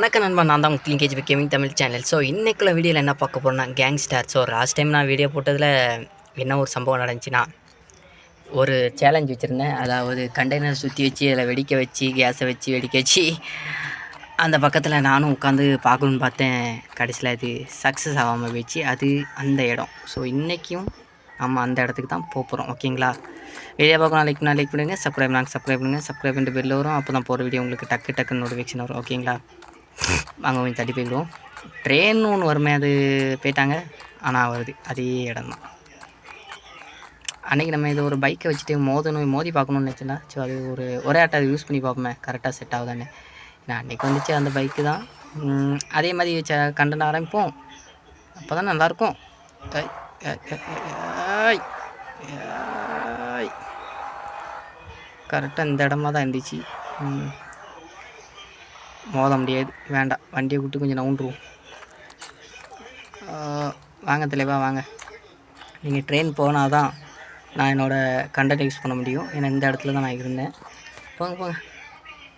வணக்கம் நண்பா நான் தான் உங்களுக்கு KG gaming Tamil channel so இன்றைக்குள்ள வீடியோவில் என்ன பார்க்க போகிறோம்னா கேங்ஸ்டார் ஸோ லாஸ்ட் டைம் நான் வீடியோ போட்டதில் என்ன ஒரு சம்பவம் நடந்துச்சுன்னா ஒரு சேலஞ்ச் வச்சுருந்தேன். அதாவது கண்டெய்னர் சுற்றி வச்சு அதில் வெடிக்க வச்சு கேஸை வச்சு வெடிக்க வச்சு அந்த பக்கத்தில் நானும் உட்காந்து பார்க்கணுன்னு பார்த்தேன். கடைசியில் அது சக்ஸஸ் ஆகாமல் போயிடுச்சு. அது அந்த இடம். ஸோ இன்றைக்கும் நம்ம அந்த இடத்துக்கு தான் போக போகிறோம் ஓகேங்களா வீடியோ பார்க்கணும் லைக் பண்ணால் லைக் பண்ணுங்கள் சப்ஸ்கிரைப் நாங்கள் சப்ஸ்கிரைப் பண்ணுங்கள் சப்ஸ்கிரைப் பண்ணிட்டு பெல் வரும். அப்போ தான் போகிற வீடியோ உங்களுக்கு டக்கு டக்குன்னு நோட்டிஃபிகேஷன் வரும். ஓகேங்களா அங்கே கொஞ்சம் தள்ளி போயிடுவோம் ட்ரெயின் ஒன்று வருமே அது போயிட்டாங்க. ஆனால் வருது. அதே இடம் தான் அன்றைக்கி நம்ம இதை ஒரு பைக்கை வச்சுட்டு மோதணும் மோதி பார்க்கணும்னு நினச்சேன்னா ஸோ அது ஒரு ஒரே ஆட்டை யூஸ் பண்ணி பார்ப்போமே கரெக்டாக செட் ஆகுதானே நான் அன்றைக்கி வந்துச்சு அந்த பைக்கு தான் அதே மாதிரி வச்ச கண்டன ஆரம்பிப்போம். அப்போ தான் நல்லாயிருக்கும் கரெக்டாக இந்த இடமா தான் இருந்துச்சு மோத முடியாது. வேண்டாம். வண்டியை விட்டு கொஞ்சம் நவுண்டுருவோம் வாங்க தலைவா வாங்க. நீங்கள் ட்ரெயின் போனால் தான் நான் என்னோடய கண்டக்ட் யூஸ் பண்ண முடியும். ஏன்னா இந்த இடத்துல தான் நான் இருந்தேன். போங்க போங்க.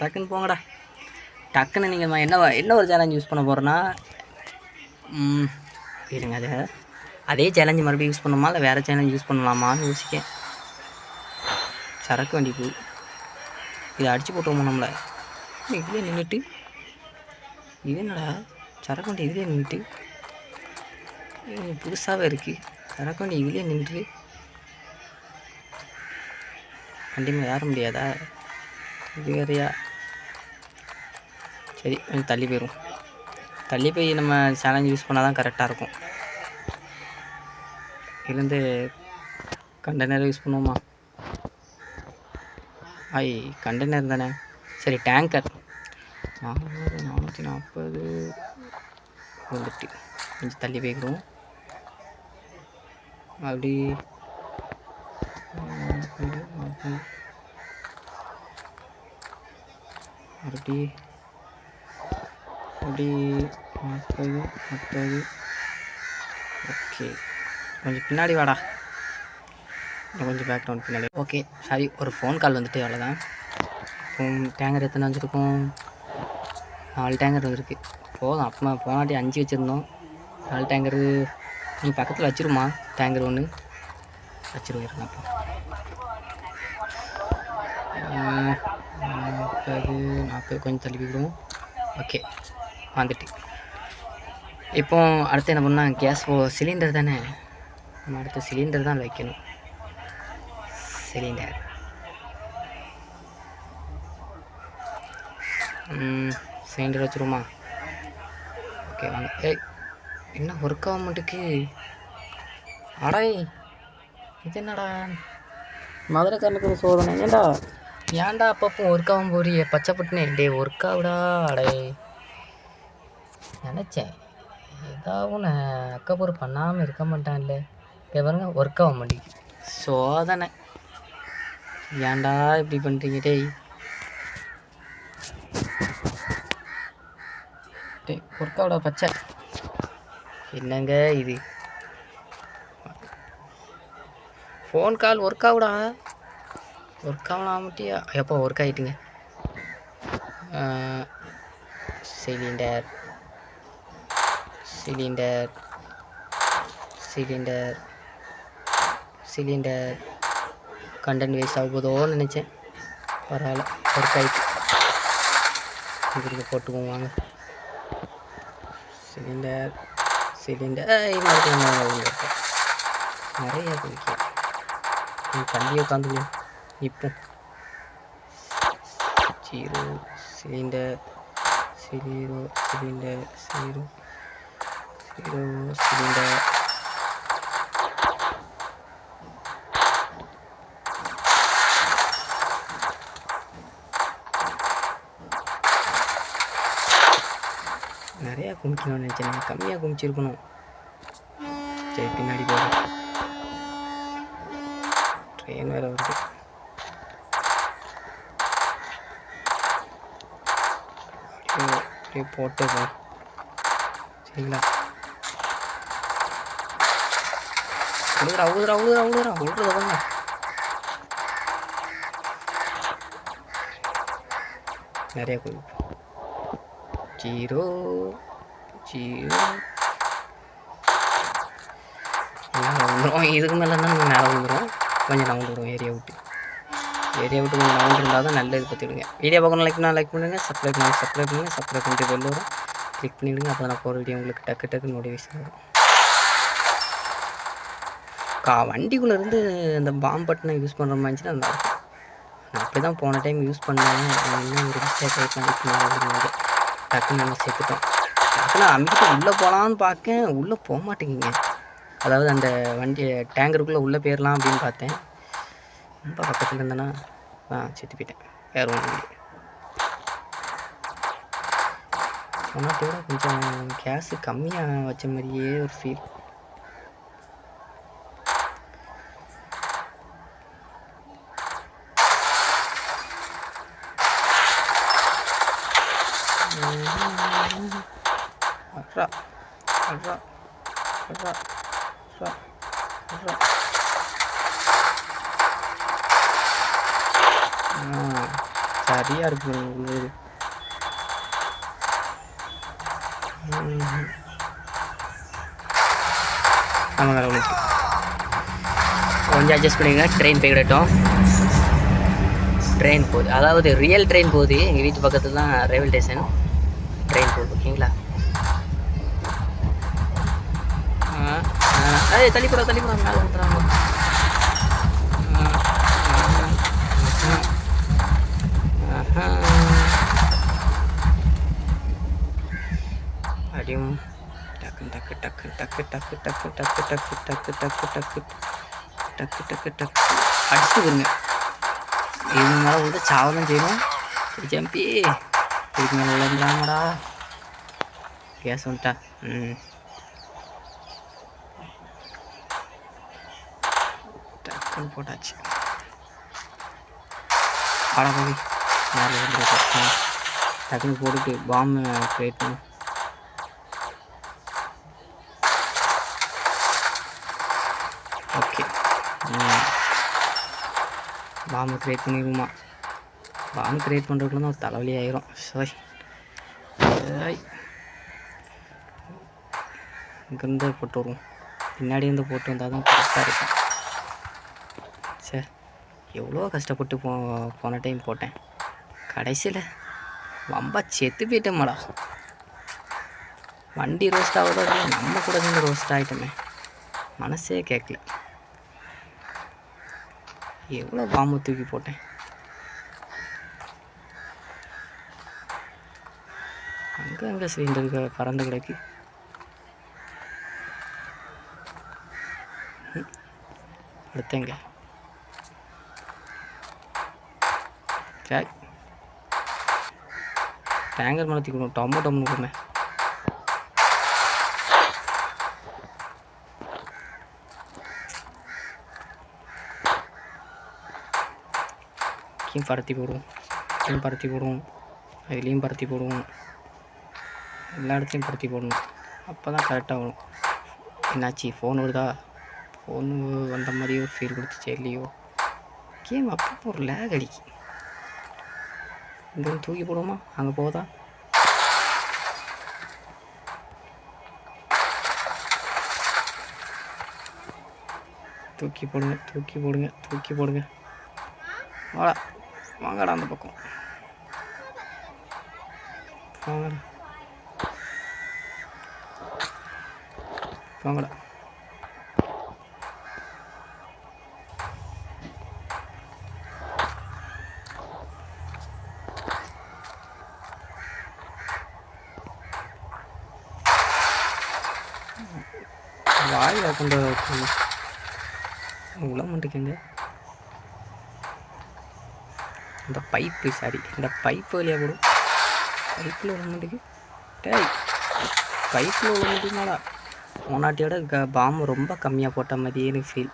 டக்குன்னு போங்கடா. டக்குன்னு நீங்கள் என்ன என்ன ஒரு சேலஞ்ச் யூஸ் பண்ண போகிறேன்னா இருங்க அது அதே சேலஞ்சு மறுபடியும் யூஸ் பண்ணணுமா? இல்லை வேறு சேலஞ்ச் யூஸ் பண்ணலாமான்னு யோசிக்கேன் சரக்கு வண்டி போய் இதை அடித்து போட்டுருவோம் நம்மளை? இதுலேயே நின்றுட்டு இது என்னடா? சரக்கொண்டி இதுலேயே நின்றுட்டு புதுசாகவே இருக்குது சரக்கொண்டி இதுலேயே நின்றுட்டு கண்டிப்பாக ஏற முடியாதா? இது வேறையா? சரி கொஞ்சம் தள்ளி போயிடும் தள்ளி போய் நம்ம சேலஞ்ச் யூஸ் பண்ணால் தான் கரெக்டாக இருக்கும். இருந்து கண்டெய்னர் யூஸ் பண்ணுவோமா? ஐ கண்டெய்னர் தானே? சரி டேங்கர் நானூறு நானூற்றி நாற்பது வந்துட்டு கொஞ்சம் தள்ளி போய்க்கிறோம் அப்படி அப்படி அப்படி நாற்பது முப்பது ஓகே. கொஞ்சம் பின்னாடி வாடா. கொஞ்சம் பேக்ரவுண்ட் பின்னாடி. ஓகே சாரி ஒரு ஃபோன் கால் வந்துட்டு அவ்வளோதான் இப்போ டேங்கர் எத்தனை வச்சுருக்கோம் நாலு டேங்கர் வந்துருக்கு போதும் அப்போ போனாட்டி அஞ்சு வச்சுருந்தோம். நாலு டேங்கரு நீ பக்கத்தில் வச்சிருமா? டேங்கர் ஒன்று வச்சிருவேன் அப்போ. நாற்பது நாற்பது கொஞ்சம் தள்ளி ஓகே வந்துட்டு. இப்போ அடுத்து என்ன பண்ணால் கேஸ் ஓ சிலிண்டர் தானே? நம்ம அடுத்து சிலிண்டர் தான் வைக்கணும். சிலிண்டர். சிலிண்டர் வச்சுருமா ஓகே வாங்க. ஏய் என்ன ஒர்க் ஆக மாட்டுக்கு அடை இது என்னடா? மதுரைக்காரனுக்கு ஒரு சோதனை ஏன்டா ஏன்டா அப்பப்போ ஒர்க் ஆகும் போறிய? பச்சைப்பட்டுனே டே ஒர்க் ஆகுடா அடே. நினச்சேன். ஏதாவது அக்கப்பூர் பண்ணாமல் இருக்க மாட்டான்ல. பாருங்க ஒர்க் ஆக மாட்டேங்குது சோதனை. ஏன்டா இப்படி பண்ணுறீங்க டேய்? டேய் ஒர்க் பச்சை. என்னங்க இது? ஃபோன் கால் ஒர்க் ஆகுடா ஒர்க் ஆகலாம் மாட்டியா எப்போ work ஆகிட்டுங்க cylinder. Cylinder. Cylinder. Cylinder. Content waste ஆக போதோன்னு நினச்சேன். பரவாயில்ல ஒர்க் ஆகிட்டு இங்கிருந்து போட்டுக்குவோம் வாங்க. சிலிண்டர் சிலிண்டர் நிறைய குடிக்க நீ தள்ளி உட்காந்து நிற்போம் zero cylinder zero cylinder zero zero cylinder நிறையா குமிக்கணும்னு நினச்சேன். கம்மியாக குமிச்சிருக்கணும். சரி பின்னாடி போகிறேன் ட்ரெயின் வேறு வருது. அப்படியே அப்படியே போட்டு போ சரிங்களா? உழுதுரா உழுதுரா உழுதுரா உழுதுரா உழுறத பாருங்க நிறைய குழி. ஜீரோ. ஜீரோ வந்துடும் இதுக்கு மேலே தான் நம்ம மேலே வந்துடும் கொஞ்சம் நான் விடுவோம் ஏரியா விட்டு. ஏரியா விட்டு கொஞ்சம் நவுண்ட் இருந்தால் தான் நல்லது பார்த்துக்கிடுங்க வீடியோ பார்க்கணும் லைக் பண்ணால் லைக் பண்ணுங்கள் சப்ஸ்கிரைப் பண்ணி சப்ஸ்கிரைப் பண்ணுங்கள் சப்ஸ்கிரைப் பண்ணிட்டு வெளில வரும் கிளிக் பண்ணிவிடுங்க அப்போ நான் போகிற வீடியோ உங்களுக்கு டக்கு டக்கு நோட்டிஃபிகேஷன் வரும். கா வண்டிக்குள்ளே இருந்து அந்த பாம் பட்டனை யூஸ் பண்ணுற மாதிரி இருந்துச்சுன்னா நல்லாயிருக்கும் நான் அப்படி தான் போன டைம் யூஸ் பண்ணேன். இன்னும் ஒரு மிஸ்டேக் ஆகிட்டு டக்குன்னு நம்ம சேர்த்துட்டோம். ஆக்சுவலாக அம்பிட்டு உள்ளே போகலான்னு பார்க்கேன் உள்ளே போக மாட்டேங்குங்க அதாவது அந்த வண்டி டேங்கருக்குள்ளே உள்ளே போயிடலாம் அப்படின்னு பார்த்தேன் ரொம்ப பக்கத்தில் இருந்தேன்னா ஆ செத்து போயிட்டேன். வேறு ஒன்றும் இல்லை. சொன்னதோட கொஞ்சம் கேஸு கம்மியாக வச்ச மாதிரியே ஒரு ஃபீல் அட்ரா சரியாக இருக்கு. ஆமாங்க கொஞ்சம் அட்ஜஸ்ட் பண்ணிங்க ட்ரெயின் போய்கிடட்டும் ட்ரெயின் போகுது அதாவது ரியல் ட்ரெயின் போகுது எங்கள் வீட்டு பக்கத்தில் தான் ரயில்வே ஸ்டேஷன் ட்ரெயின் போகுது ஓகேங்களா ஆ, ஏய் தள்ளி போட தள்ளி போட மேலே ஊற்றுறாங்க அடியும் டக்கு டக்கு டக்கு டக்கு டக்கு டக்கு டக்கு டக்கு டக்கு டக்கு டக்கு டக்கு டக்கு டக்கு அடிச்சு விடுங்க இது மேலே வந்து சாவதான் செய்யணும் ஜம்பி இதுக்கு மேலே விளையாண்டாங்கடா கேஸ் வந்துட்டா ம் டக்குன்னு போட்டாச்சு படபடி போய் மேலே டக்குன்னு போட்டுட்டு பாம்பு க்ரியேட் பண்ணி. ஓகே பாம்பு க்ரியேட் பண்ணிடுமா பாம்பு க்ரியேட் பண்ணுறதுக்குள்ள ஒரு தலைவலி ஆயிரும். சாய் சாய் இங்கேருந்து போட்டு வருவோம் பின்னாடி இருந்து போட்டு வந்தால் தான் கரெக்டாக இருக்கும். எவ்வளோ கஷ்டப்பட்டு போ போன டைம் போட்டேன். கடைசியில் வம்பா செத்து போயிட்டேம்மாடா வண்டி ரோஸ்ட் ஆகுதோ இல்லை நம்ம கூட சேர்ந்து ரோஸ்ட் ஆகிட்டோமே மனசே கேட்கல எவ்வளோ பாம்பு தூக்கி போட்டேன். அங்கே அங்கே சிலிண்டருக்கு பறந்து கிடக்கு? அடுத்தங்க சரி டேங்கர் மலத்தி கொடுக்கும் டொம்மோ டொம்னு கொடுங்க. கீம் பருத்தி போடுவோம். கீம் பருத்தி போடுவோம். அதுலேயும் பருத்தி போடுவோம். எல்லா இடத்துலையும் பருத்தி போடணும். அப்போ தான் கரெக்டாக வரும். என்னாச்சு? ஃபோன் வருதா? ஃபோன் வந்த மாதிரியோ ஃபீல் கொடுத்துச்சு இல்லையோ? கேம் அப்பப்போ ஒரு லேக் அடிக்கும். இங்கே தூக்கி போடுவோமா அங்கே போதா தூக்கி போடுங்க தூக்கி போடுங்க தூக்கி போடுங்க வாடா வாங்கடா அந்த பக்கம் வாங்கடா வாங்கடா வாயில் கொண்டு உள்ள மாட்டேங்க இந்த பைப்பு சாரி இந்த பைப்பு வழியாக கூட. பைப்பில் விட மாட்டேங்கு டேய் பைப்பில் விட மாட்டேங்கடா போனாட்டியோட க பாம்பு ரொம்ப கம்மியாக போட்ட மாதிரியே எனக்கு ஃபீல்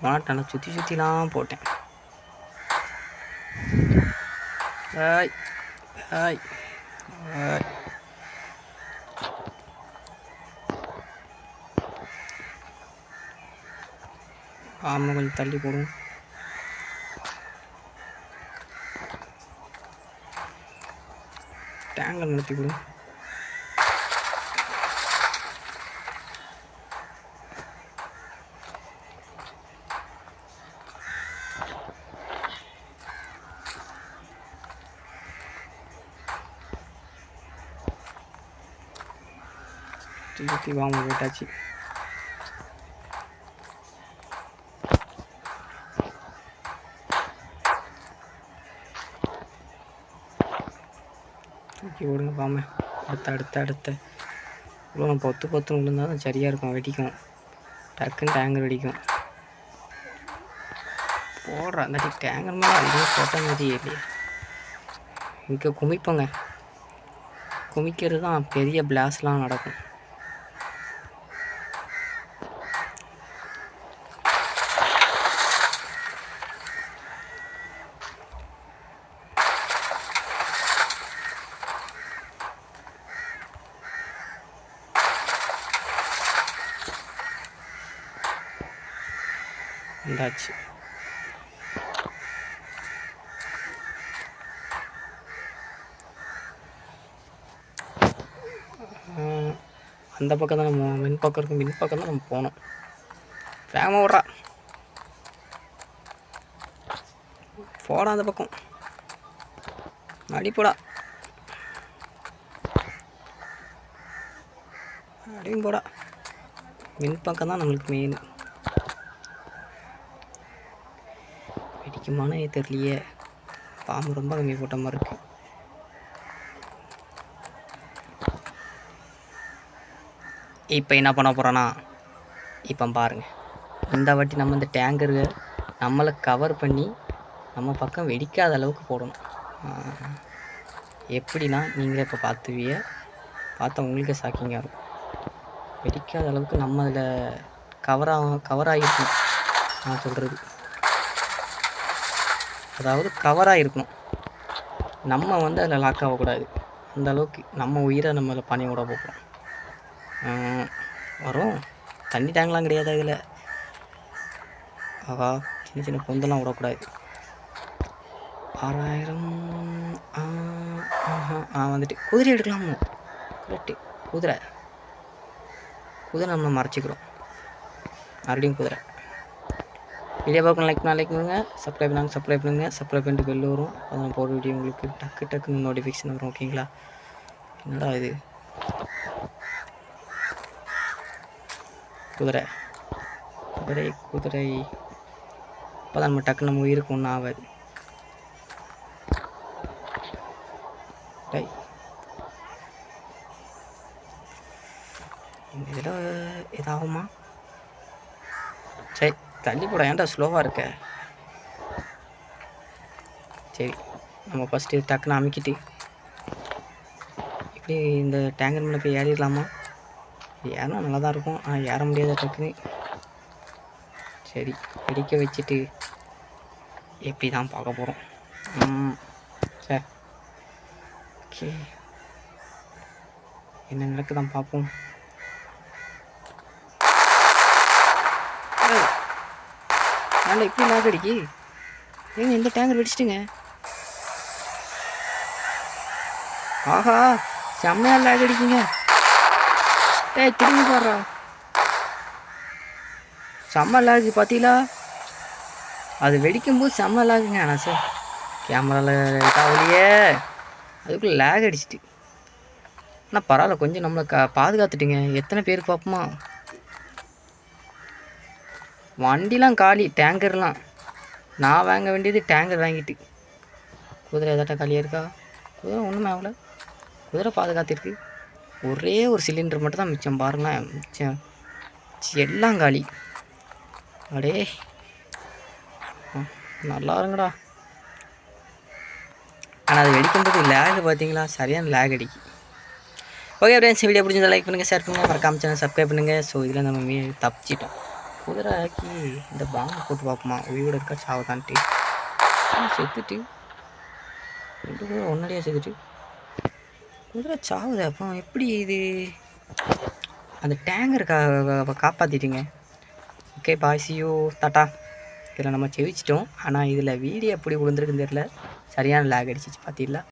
போனாட்ட நல்லா சுற்றி சுற்றிலாம் போட்டேன். ஹாய் ஹாய் ஹாய் ആമ கொஞ்சம் തള്ളി പോടും ടാങ്കർ നിർത്തി കൊടുക്കും திருப்பி வாங்க போட்டாச்சு தூக்கி விடுங்க பாம அடுத்த அடுத்த அடுத்த. இவ்வளோ நம்ம பொத்து பொத்து விழுந்தால் தான் சரியாக இருக்கும். வெடிக்கும். டக்குன்னு டேங்கர் வெடிக்கும். போடுற. அந்த டேங்கர் மேலே அதிகம் போட்ட மாதிரி இல்லையா. இங்கே குமிப்போங்க. குமிக்கிறது தான் பெரிய பிளாஸ்லாம் நடக்கும் இருந்தாச்சு ஆஹ், அந்த பக்கம் தான் நம்ம மின் பக்கம் இருக்கும். மின் பக்கம் தான் நம்ம போகணும். வேகமாக விட்றா போடா அந்த பக்கம். அடி போடா. அடியும் போடா. மின் பக்கம் தான் நம்மளுக்கு மெயின் வெடிக்குமானே தெரியலையே. பாம்பு ரொம்ப கம்மி போட்ட மாதிரி இருக்குது இப்போ என்ன பண்ண போகிறோன்னா இப்போ பாருங்கள் இந்த வாட்டி நம்ம இந்த டேங்கரு நம்மளை கவர் பண்ணி நம்ம பக்கம் வெடிக்காத அளவுக்கு போடணும். எப்படின்னா நீங்களே இப்போ பார்த்துவிய பார்த்தா உங்களுக்கே ஷாக்கிங்காக இருக்கும். வெடிக்காத அளவுக்கு நம்ம அதில் கவராக கவர் ஆகிருக்கணும். நான் சொல்கிறது அதாவது கவராக இருக்கணும் நம்ம வந்து அதில் லாக் ஆகக்கூடாது. அந்த அளவுக்கு நம்ம உயிரை நம்ம அதில் பணி விட போகிறோம் வரும். தண்ணி டேங்க்லாம் கிடையாது அதில். ஆகா சின்ன சின்ன பொந்தெல்லாம் விடக்கூடாது. ஆறாயிரம் ஆ, வந்துட்டு. குதிரை எடுக்கலாமோ. கரெக்டு குதிரை. குதிரை நம்ம மறைச்சிக்கிறோம். மறுபடியும் குதிரை. வீடியோ பார்க்கணும் லைக் பண்ணால் லைக் பண்ணுங்க. சப்ஸ்கிரைப் பண்ணாங்க சப்ஸ்கிரைப் பண்ணுங்கள் சப்ஸ்கிரைப் பண்ணிட்டு பெல் வரும். அதை போகிற வீடியோ உங்களுக்கு டக்கு டக்குன்னு நோட்டிஃபிகேஷன் வரும் ஓகேங்களா என்னடா இது? குதிரை. குதிரை குதிரை. அப்போ தான் நம்ம டக்கு நம்ம உயிருக்கு ஒன்றும் ஆகாது இதில் இதாகுமா? சரி தள்ளி போட. ஏன்டா ஸ்லோவாக இருக்க? சரி நம்ம ஃபஸ்ட்டு டக்குன்னு அமுக்கிட்டு இப்படி இந்த டேங்கர் மேலே போய் ஏறிடலாமா? ஏறினா நல்லா தான் இருக்கும். ஆனால் ஏற முடியாத டக்குன்னு சரி அடிக்க வச்சுட்டு எப்படி தான் பார்க்க போகிறோம் சார். ஓகே. என்ன நடக்குதான் பார்ப்போம். நல்லா எப்படி இப்படி லாக் அடிக்கி? ஏங்க இந்த டேங்கர் வெடிச்சிட்டுங்க. ஆஹா செம்மையாக லாக் அடிக்குங்க. டேய் திரும்பி பாடுறா. செம்ம லாகு பார்த்தீங்களா அது வெடிக்கும்போது செம்ம லாகுங்க ஆனால் சார் கேமராவில் இதாகலையே அதுக்குள்ளே லேக் அடிச்சிட்டு. ஆனால் பரவாயில்ல கொஞ்சம் நம்மளை க பாதுகாத்துட்டுங்க. எத்தனை பேர் பார்ப்போமா வண்டிலாம் காலி டேங்கர்லாம் நான் வாங்க வேண்டியது டேங்கர் வாங்கிட்டு. குதிரை எதாட்டா காலியாக இருக்கா? குதிரை ஒன்றுமே ஆகலை. குதிரை பாதுகாத்திருக்கு. ஒரே ஒரு சிலிண்டர் மட்டும் தான் மிச்சம். பாருங்களேன் மிச்சம். எல்லாம் காலி. அடே. நல்லா இருங்கடா. ஆனால் அது வெடிக்கும்போது லேக் பார்த்தீங்களா சரியான லேக் அடிக்கு. ஓகே ஃப்ரெண்ட்ஸ் வீடியோ பிடிச்சிருந்தா லைக் பண்ணுங்கள் ஷேர் பண்ணுங்கள் மறக்காம சேனல் சப்ஸ்கிரைப் பண்ணுங்கள் ஸோ இதில் நம்ம மீ தப்பிச்சிட்டோம். குதிரை ஆக்கி இந்த பாம்பு போட்டு பார்ப்போமா? உயிரோட இருக்கா சாவுதான்ட்டு. செத்துட்டு. ரெண்டு பேரும் ஒன்னடியாக செத்துட்டு. குதிரை சாவுது அப்போ எப்படி இது? அந்த டேங்கர் கா காப்பாற்றிட்டீங்க ஓகே பாய்ஸியோ டாட்டா இதில் நம்ம ஜெயிச்சிட்டோம். ஆனால் இதில் வீடியோ எப்படி விழுந்திருக்குன்னு தெரியல. சரியான லேக் அடிச்சிச்சு பார்த்தீங்களா